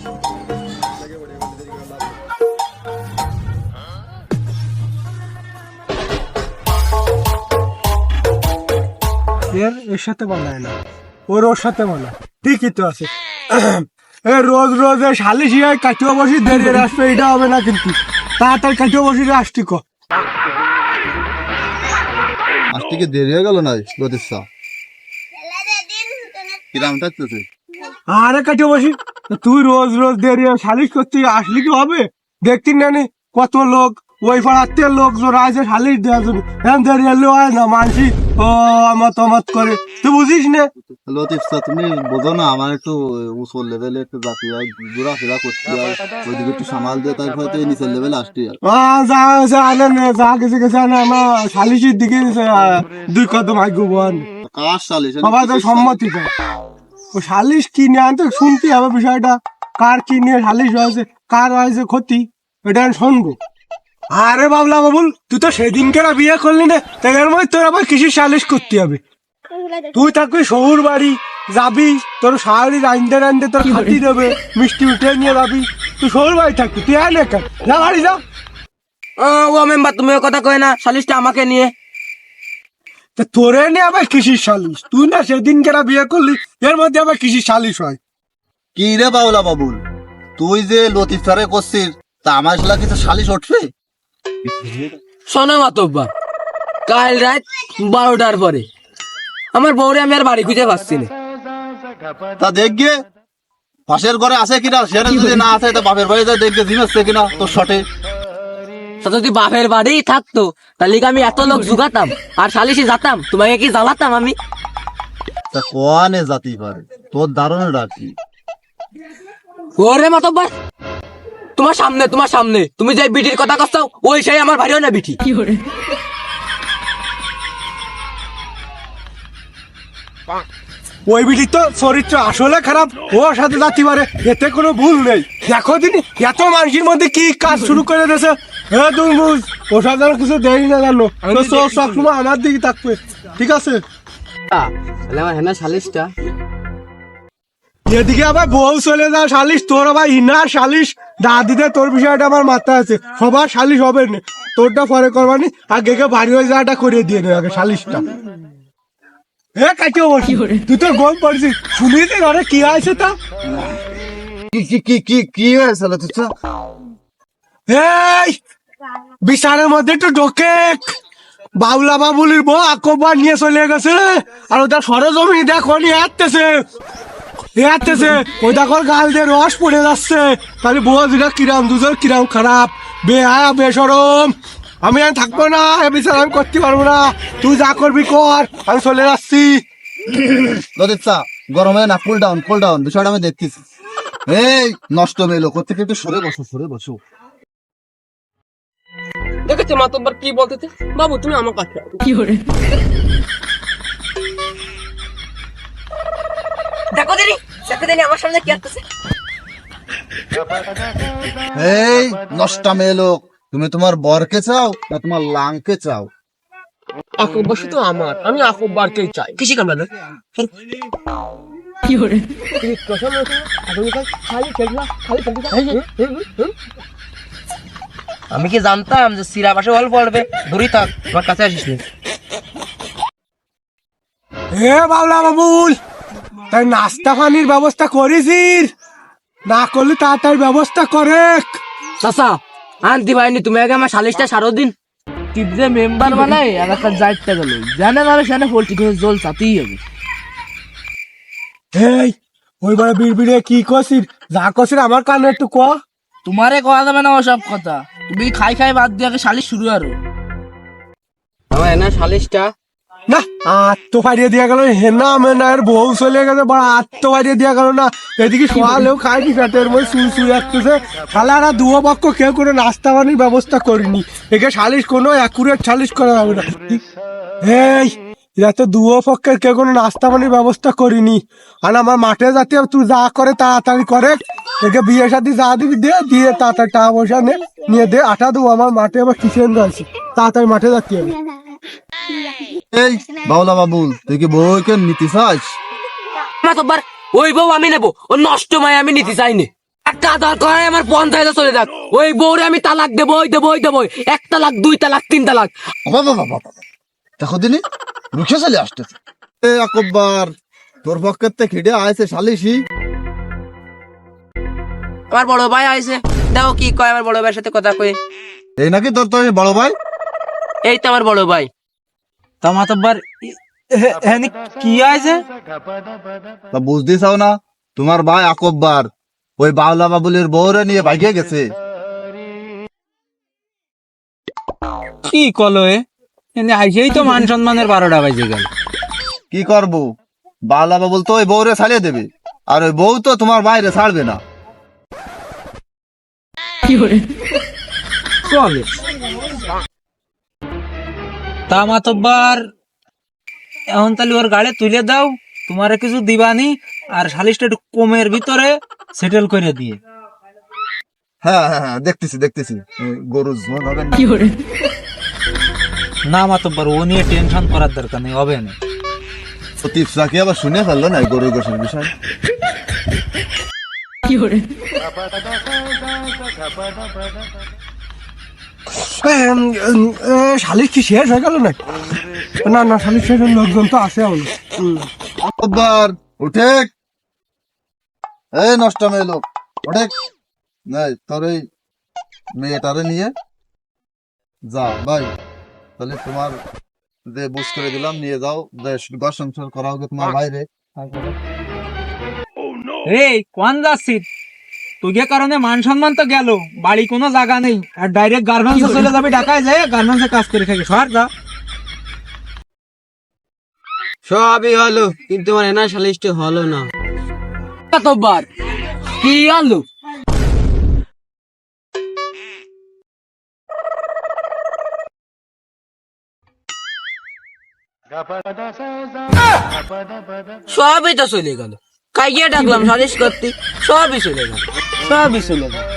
এর এর সাথে বানায় না। ওর ওর সাথে বানায় ঠিকই তো আছে। এ রোজ রোজ এ শালিশ ইয়ে কাটিও বসি দেরি আসবে এটা হবে না কিন্তু। তাড়াতাড়ি কাটিও বসি রে আসটি ক। থেকে দেরি হয়ে গেল না লতিসা কিরাম থাকতেছে? আরে কাটিও বসি। তুই রোজ রোজ দেরি শালিশ করতে আসলি কি হবে? দেখতি না নি কত লোক? ওই পাড়াতে লোক জোড়া আছে শালিশ দেওয়ার জন্য এখন দেরি হলে হয় না মানসি ও আমার তমাত করে। তুই বুঝিস না? লতিফা তুমি বোঝো না আমার একটু উঁচু লেভেলে একটু জাতি হয় ঘোরাফেরা করতে হয় ওইদিকে একটু সামাল দিয়ে তারপরে তো এই নিচের লেভেলে আসতে হয়। যা যা আনে নে, যা কিছু কিছু আনে আমার শালিশের দিকে দুই কদম আগে বোন কার সালে সবাই তো সম্মতি তো ও শালিশ কি নিয়ে আনতে শুনতে হবে বিষয়টা। কার কি নিয়ে শালিশ হয়েছে? কার হয়েছে ক্ষতি? এটা আমি শুনব। আরে বাবলা বাবুল, তুই তো সেদিনকে না বিয়ে করলি না তাই এর মধ্যে তোর আবার কৃষি শালিশ করতে হবে? তুই থাকবি শহুর বাড়ি, যাবি, তোর শাড়ি রাঁধতে রাঁধতে তোর খাতি দেবে, মিষ্টি উঠে নিয়ে যাবি। তুই শহুর বাড়ি থাকবি, তুই আয় না যা বাড়ি যা। ও মেম্বার, তুমি কথা কয় না, সালিশটা আমাকে নিয়ে। তোরে নিয়ে আবার কৃষির শালিশ তুই না সেদিনকে না বিয়ে করলি এর মধ্যে আবার কৃষির শালিশ হয়? কি রে বাউলা বাবুল? তুই যে লতিফারে করছিস তা আমার সালা কিছু সালিশ উঠবে? শোনো মাতব্বা কাল রাত বারোটার পরে। আমার বউরে আমি আর বাড়ি খুঁজে পাচ্ছি না। তা দেখবে পাশের ঘরে আছে কিনা? সেটা যদি না আছে তা বাপের বাড়িতে দেখবে জিমেছে কিনা? তোর শটে। তা যদি বাপের বাড়ি থাকতো তাহলে কি আমি এত লোক জুগাতাম? আর সালিশে যেতাম? তোমাকে কি জ্বালাতাম আমি? তা কোয়ানে জাতি পারে? তোর দারুণ ডাকি ওরে মাতব্বার! তোমার সামনে তোমার সামনে। তুমি যে বিটির কথা করছ ওই সেই আমার ভাইও না বিটি। ওই বিটির তো চরিত্র আসলে খারাপ ওর সাথে যাতে পারে এতে কোনো ভুল নেই। দেখো দিন এত মানুষের মধ্যে কি কাজ শুরু করে দিয়েছে? হ্যাঁ তুমি বুঝ কিছু দেরি না জানো। সবসময় আমার দিকে থাকবে। ঠিক আছে? তাহলে আমার হেনা সালিশটা এদিকে আবার বউ চলে যা শালিশ তোর আবার ইনার শালিশ দাদিতে তোর বিষয়টা আমার মাথায় আছে। সবার শালিশ হবে না। তোরটা পরে করবানি। আগে গে বাড়ি হয়ে যাওয়াটা করে দিয়ে নেবে আগে শালিশটা এ কাটিও বসি। তুই তো গম পড়ছিস। শুনিস ঘরে কি আছে তা? কি কি কি কি কি হয়েছে লতিফা এই বিছানার মধ্যে একটু ঢোকে। বাবলা বাবুলির বউ আকবার নিয়ে চলে গেছে। আর ওটা সরজমি দেখো নি আসতেছে আসতেছে ওই দেখো গাল দিয়ে রস পড়ে যাচ্ছে। তাহলে বউ দুটা কিরাম দুজন, কিরাম খারাপ। বেহায়া, বেসরম। আমি আর থাকব না বিচার আমি করতে পারব না। তুই যা করবি কর, আমি চলে যাচ্ছি। লতিফা গরমে না কুল ডাউন কুল ডাউন বিষয়টা আমি দেখতেছি। এই, নষ্ট মেয়ে লোক থেকে একটু সরে বসো সরে বসো। দেখেছ মাতব্বার কি বলতেছে? বাবু তুমি আমার কাছে আসো। দেখো দিদি দেখো দিদি আমার সামনে কি আসতেছে। এই নষ্টা মেয়ে লোক তুমি তোমার বরকে চাও না তোমার লাংকে চাও? আকব্বার শুধু আমার আমি আকব্বারকেই চাই। কৃষি কামলা নয় আমি কি জানতাম যে সিরা পাশে অল্প পড়বে দূরই থাক আমার কাছে আসিস নি। হে বাবলা বাবুল তাই নাস্তা পানির ব্যবস্থা করেছিস না করলে তাড়াতাড়ি ব্যবস্থা করে চাচা আনতে পারিনি তুমি আগে আমার সালিশটা সারো দিন। টিপে মেম্বার বানাই আর একটা যাইটটা গেল। জানে না সেখানে পোল্ট্রি জল চাতেই হবে। এই ওই বড় বিড়বিড়ে কি করছিস? যা করছিস আমার কানে একটু ক। তোমারে কয়া যাবে না ওসব কথা। তুমি খাই খাই বাদ দিয়ে আগে সালিশ শুরু আরও আমার এনা সালিশটা। না আত্ম ফাড়িয়ে দিয়া গেল। হেনা মেনার বউ চলে গেছে বড় আত্ম ফাড়িয়ে দিয়া গেল না। এদিকে সকালেও খাইনি পেটের মধ্যে শুই শুই আসতেছে শালারা দুও পক্ষ কেউ কোনো নাস্তা পানির ব্যবস্থা করিনি। একে সালিশ কোনো অ্যাকুরেট সালিশ করা যাবে না। এই এরা তো দুও পক্ষের কেউ কোনো নাস্তা পানির ব্যবস্থা করিনি। আর আমার মাঠে যাতে তুই যা করে তাড়াতাড়ি করে। একে বিয়ে সাথে যা দিবি দে দিয়ে তাড়াতাড়ি টাকা পয়সা নে নিয়ে দে আটা দেবো আমার মাঠে আবার কিচেন রয়েছে তাড়াতাড়ি মাঠে যাতে হবে এই বাউলা বাবুল তুই কি বউকে নিতে চাস? ওই বউ আমি নেব। ও নষ্ট মায় আমি নিতে চাইনি। দরকার হয় আমার পঞ্চায়েতে চলে যাক। ওই বউরে আমি তালাক দেবো ওই দেবো ওই দেবো। এক তালাক দুই তালাক তিন তালাক। বাবা বাবা বাবা দেখো দিনি রুখে চলে আসতেছে। এ তোর পক্ষের থেকে খিদে আইছে সালিশি। আমার বড় ভাই আইছে। দেখো কি কয় আমার বড় ভাইয়ের সাথে কথা কই এই নাকি তোর তো বড় ভাই? এই তো আমার বড় ভাই। তা মাতব্বার এখানে কি আছে তা বুঝতে চাও না তোমার ভাই আকব্বার ওই বাউলা বাবুলের বউরে নিয়ে ভাগিয়ে গেছে। কি কলো এ? এনে আইসেই তো মান সম্মানের বারোটা বাজে গেল। কি করব? বাউলা বাবুল তো ওই বউরে ছাড়িয়ে দেবে আর ওই বউ তো তোমার বাইরে ছাড়বে না। চলে। তা মাতব্বার এখন তাহলে ওর গাড়ি তুলে দাও তোমার কিছু দিবানি আর সালিশটা একটু কমের ভিতরে সেটেল করে দিয়ে। হ্যাঁ হ্যাঁ হ্যাঁ দেখতেছি দেখতেছি। গরু হবে না। না মাতব্বার ও নিয়ে টেনশন করার দরকার নেই হবে না। টিপসটা আবার শুনে ফেলল না গরু গোসের বিষয়? শালিশ কি শেষ হয়ে গেল না না না শালিশ শেষ লোকজন তো আছে আকব্বার উঠে। এই নষ্ট মেয়ে লোক উঠে। নাই তোর এই মেয়েটারে নিয়ে যা ভাই। তাহলে তোমার যে বুঝ করে দিলাম নিয়ে যাও। যে ঘর সংসার করা হোক তোমার বাইরে। এই কোন যাচ্ছিস? তোকে কারণে মান সম্মান তো গেল। বাড়ি কোনো জায়গা নেই। আর ডাইরেক্ট গার্মেন্টসে চলে যাবি ঢাকায় যায় গার্মেন্টসে কাজ করে থাকি সর যা। সবই হলো কিন্তু আমার এনা সালিশটি হলো না। কতবার কি আনলো? সবই তো চলে গেল। কাইয়ে ডাকলাম সালিশ করতে। সবই চলে গেল। সবই চলে গেল।